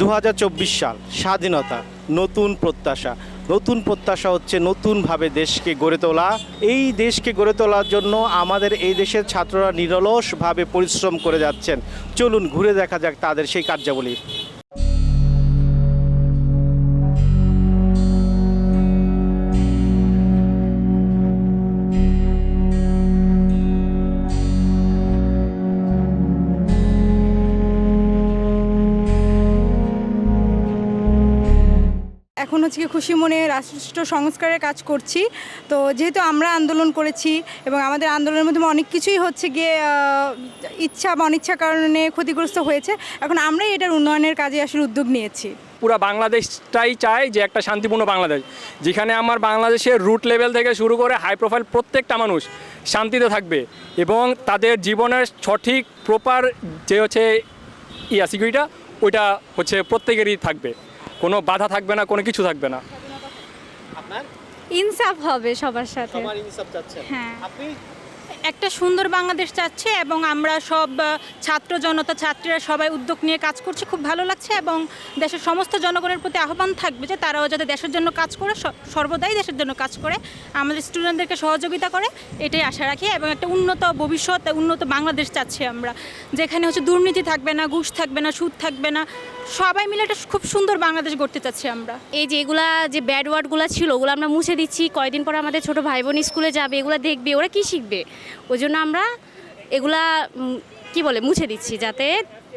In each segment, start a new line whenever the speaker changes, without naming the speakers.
দু হাজার চব্বিশ সাল, স্বাধীনতা, নতুন প্রত্যাশা। নতুন প্রত্যাশা হচ্ছে নতুনভাবে দেশকে গড়ে তোলা। এই দেশকে গড়ে তোলার জন্য আমাদের এই দেশের ছাত্ররা নিরলসভাবে পরিশ্রম করে যাচ্ছেন। চলুন ঘুরে দেখা যাক তাদের সেই কার্যাবলী।
এখন হচ্ছে কি খুশি মনে রাষ্ট্র সংস্কারের কাজ করছি। তো যেহেতু আমরা আন্দোলন করেছি এবং আমাদের আন্দোলনের মধ্যে অনেক কিছুই হচ্ছে গিয়ে ইচ্ছা বা অনিচ্ছার কারণে ক্ষতিগ্রস্ত হয়েছে। এখন আমরাই এটার উন্নয়নের কাজে আসলে উদ্যোগ নিয়েছি।
পুরো বাংলাদেশটাই চায় যে একটা শান্তিপূর্ণ বাংলাদেশ। যেখানে আমার বাংলাদেশের রুট লেভেল থেকে শুরু করে হাই প্রোফাইল প্রত্যেকটা মানুষ শান্তিতে থাকবে এবং তাদের জীবনের সঠিক, প্রপার যে হচ্ছে ইয়া সিকিউরিটা ওইটা হচ্ছে প্রত্যেকেরই থাকবে। কোনো বাধা থাকবে না কোনো কিছু থাকবে না।
আপনার?
ইনসাফ হবে সবার সাথে।
সবার ইনসাফ চাচ্ছেন।
হ্যাঁ।
আপনি
একটা সুন্দর বাংলাদেশ চাচ্ছে এবং আমরা সব ছাত্র জনতা, ছাত্রীরা সবাই উদ্যোগ নিয়ে কাজ করছে। খুব ভালো লাগছে এবং দেশের সমস্ত জনগণের প্রতি আহ্বান থাকবে যে তারাও যাতে দেশের জন্য কাজ করে সর্বদাই দেশের জন্য কাজ করে, আমাদের স্টুডেন্টদেরকে সহযোগিতা করে, এটাই আশা রাখি এবং একটা উন্নত ভবিষ্যৎ, উন্নত বাংলাদেশ চাচ্ছি আমরা। যেখানে হচ্ছে দুর্নীতি থাকবে না, ঘুষ থাকবে না, সুদ থাকবে না, সবাই মিলে একটা খুব সুন্দর বাংলাদেশ গড়তে চাচ্ছি আমরা।
এই যে এগুলা যে ব্যাড ওয়ার্ডগুলো ছিল, ওগুলো আমরা মুছে দিচ্ছি। কয়দিন পর আমাদের ছোট ভাই বোন স্কুলে যাবে, এগুলো দেখবে, ওরা কি শিখবে? ওই জন্য আমরা এগুলা কি বলে মুছে দিচ্ছি যাতে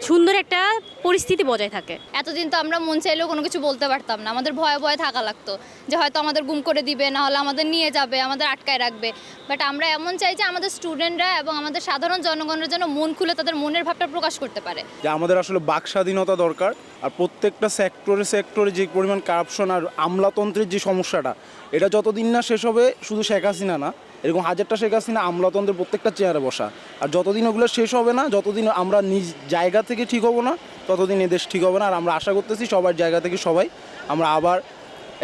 সুন্দর একটা পরিস্থিতি বজায় থাকে।
এতদিন তো আমরা মন চাইলেও কোনো কিছু বলতে পারতাম না। আমাদের ভয়ে ভয়ে থাকা লাগতো যে হয়তো আমাদের গুম করে দিবে না হলে আমাদের নিয়ে যাবে আমাদের আটকায় রাখবে। বাট আমরা এমন চাই যে আমাদের স্টুডেন্টরা এবং আমাদের সাধারণ জনগণের জন্য মন খুলে তাদের মনের ভাবটা প্রকাশ করতে পারে।
যে আমাদের আসলে বাক স্বাধীনতা দরকার আর প্রত্যেকটা সেক্টরে সেক্টরে যে পরিমাণ কারাপশন আর আমলাতন্ত্রের যে সমস্যাটা এটা যতদিন না শেষ হবে শুধু শেখ হাসিনা না এরকম হাজারটা শেখ হাসিনা আমলাতন্ত্রের প্রত্যেকটা চেয়ারে বসা। আর যতদিন ওগুলো শেষ হবে না যতদিন আমরা নিজ জায়গা থেকে ঠিক হব না ততদিন এ দেশ ঠিক হবে না। আর আমরা আশা করতেছি সবার জায়গা থেকে সবাই আমরা আবার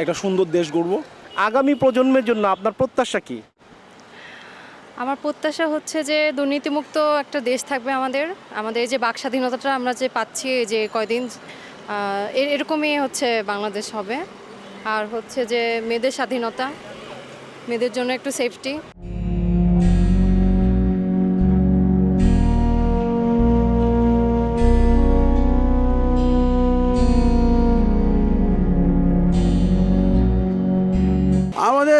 একটা সুন্দর দেশ গড়বো।
আগামী প্রজন্মের জন্য আপনার প্রত্যাশা কি?
আমার প্রত্যাশা হচ্ছে যে দুর্নীতিমুক্ত একটা দেশ থাকবে আমাদের। আমাদের এই যে বাক স্বাধীনতাটা আমরা যে পাচ্ছি যে কয়দিন এরকমই হচ্ছে বাংলাদেশ হবে। আর হচ্ছে যে মেয়েদের স্বাধীনতা, মেয়েদের জন্য একটু সেফটি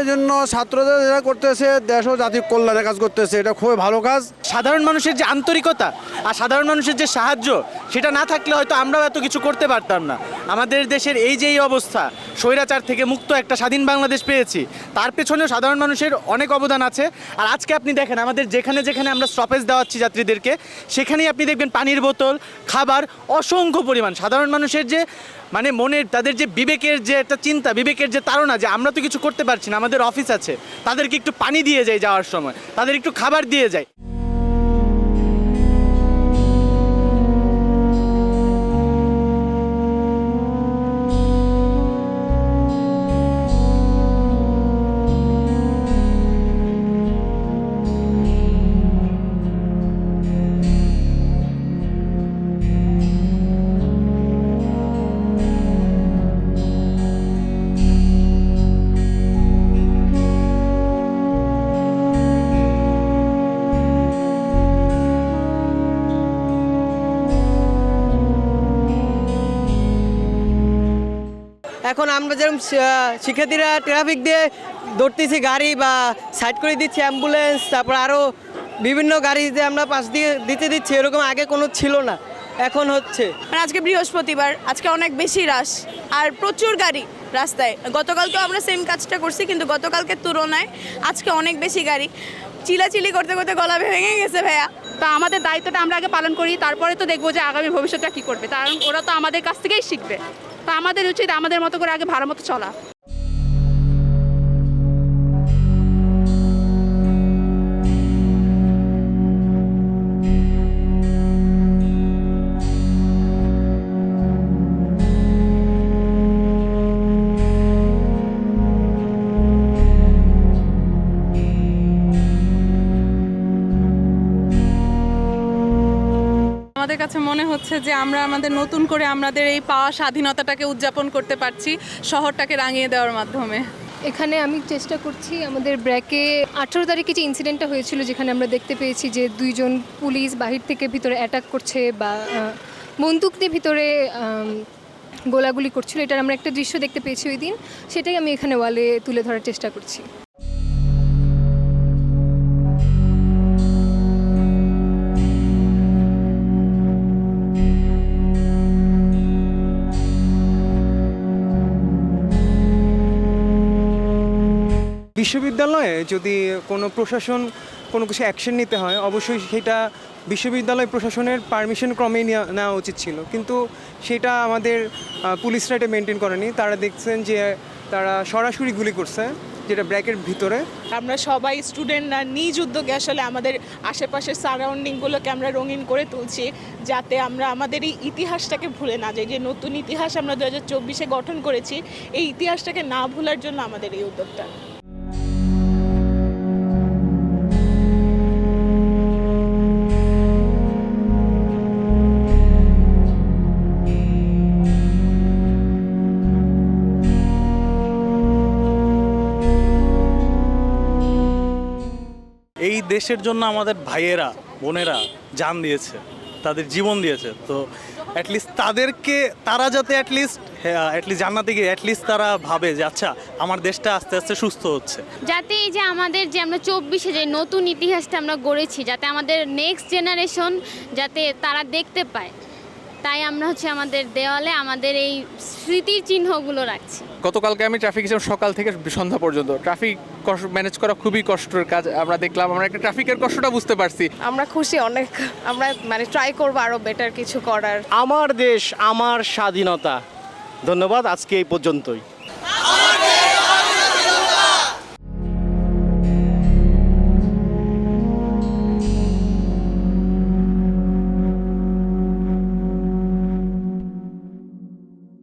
জন্য ছাত্রদের যেটা করতেছে, দেশ ও জাতির কল্যাণে কাজ করতেছে, এটা খুবই ভালো কাজ।
সাধারণ মানুষের যে আন্তরিকতা আর সাধারণ মানুষের যে সাহায্য, সেটা না থাকলে হয়তো আমরাও এত কিছু করতে পারতাম না। আমাদের দেশের এই যে এই অবস্থা, স্বৈরাচার থেকে মুক্ত একটা স্বাধীন বাংলাদেশ পেয়েছি, তার পেছনেও সাধারণ মানুষের অনেক অবদান আছে। আর আজকে আপনি দেখেন, আমাদের যেখানে যেখানে আমরা স্টপেজ দেওয়াচ্ছি যাত্রীদেরকে, সেখানেই আপনি দেখবেন পানির বোতল, খাবার, অসংখ্য পরিমাণ। সাধারণ মানুষের যে মানে মনের, তাদের যে বিবেকের যে একটা চিন্তা, বিবেকের যে তাড়না যে আমরা তো কিছু করতে পারছি না, আমাদের অফিস আছে, তাদেরকে একটু পানি দিয়ে যায় যাওয়ার সময়, তাদের একটু খাবার দিয়ে যায়।
আমরা যেরকম শিক্ষার্থীরা ট্রাফিক দিয়ে ধরতেছি গাড়ি বা সাইড করে দিচ্ছি অ্যাম্বুলেন্স তারপর আরও বিভিন্ন গাড়ি যে আমরা পাশ দিয়ে দিতে দিচ্ছি এরকম আগে কোনো ছিল না এখন হচ্ছে।
মানে আজকে বৃহস্পতিবার আজকে অনেক বেশি রাশ আর প্রচুর গাড়ি রাস্তায়। গতকালকেও আমরা সেম কাজটা করছি কিন্তু গতকালকের তুলনায় আজকে অনেক বেশি গাড়ি। চিলাচিলি করতে করতে গলা ভেঙে গেছে ভাইয়া।
তা আমাদের দায়িত্বটা আমরা আগে পালন করি তারপরে তো দেখব যে আগামী ভবিষ্যৎটা কী করবে। কারণ ওরা তো আমাদের কাছ থেকেই শিখবে। আমাদের উচিত আমাদের মতো করে আগে ভালো মতো চলা।
হচ্ছে যে আমরা আমাদের নতুন করে আমাদের এই পাওয়া স্বাধীনতাটাকে উদযাপন করতে পারছি শহরটাকে রাঙিয়ে দেওয়ার মাধ্যমে।
এখানে আমি চেষ্টা করছি আমাদের ব্র্যাকে আঠেরো তারিখে যে ইনসিডেন্টটা হয়েছিল যেখানে আমরা দেখতে পেয়েছি যে দুইজন পুলিশ বাহির থেকে ভিতরে অ্যাটাক করছে বা বন্দুক দিয়ে ভিতরে গোলাগুলি করছিল। এটার আমরা একটা দৃশ্য দেখতে পেয়েছি ওই দিন। সেটাই আমি এখানে ওয়ালে তুলে ধরার চেষ্টা করছি।
বিশ্ববিদ্যালয়ে যদি কোনো প্রশাসন কোনো কিছু অ্যাকশন নিতে হয়, অবশ্যই সেটা বিশ্ববিদ্যালয় প্রশাসনের পারমিশন ক্রমেই নেওয়া উচিত ছিল। কিন্তু সেটা আমাদের পুলিশরা এটা মেনটেন করেনি। তারা দেখছেন যে তারা সরাসরি গুলি করছে, যেটা ব্র্যাকের ভিতরে।
আমরা সবাই স্টুডেন্টরা নিজ উদ্যোগে আসলে আমাদের আশেপাশের সারাউন্ডিংগুলোকে আমরা রঙিন করে তুলছি, যাতে আমরা আমাদের এই ইতিহাসটাকে ভুলে না যাই। যে নতুন ইতিহাস আমরা দু হাজার চব্বিশে গঠন করেছি, এই ইতিহাসটাকে না ভুলার জন্য আমাদের এই উদ্যোগটা।
এই দেশের জন্য আমাদের ভাইয়েরা, বোনেরা জান দিয়েছে, তাদের জীবন দিয়েছে। তো অ্যাটলিস্ট তাদেরকে, তারা যাতে অ্যাটলিস্ট অ্যাটলিস্ট জান্নাতে গিয়ে অ্যাটলিস্ট তারা ভাবে যে আচ্ছা আমার দেশটা আস্তে আস্তে সুস্থ হচ্ছে।
যাতে এই যে আমাদের যে আমরা চব্বিশে যে নতুন ইতিহাসটা আমরা গড়েছি, যাতে আমাদের নেক্সট জেনারেশন যাতে তারা দেখতে পায়। তাই আমরা হচ্ছে আমাদের দেওয়ালে আমাদের এই স্মৃতির চিহ্নগুলো রাখছি।
গতকালকে আমি ট্রাফিক হিসেবে সকাল থেকে সন্ধ্যা পর্যন্ত। ট্রাফিক ম্যানেজ করা খুবই কষ্টের কাজ আমরা দেখলাম আমরা একটা ট্রাফিকের কষ্টটা বুঝতে পারছি।
আমরা খুশি অনেক আমরা মানে ট্রাই করব আরও বেটার কিছু করার।
আমার দেশ আমার স্বাধীনতা। ধন্যবাদ আজকে এই পর্যন্তই।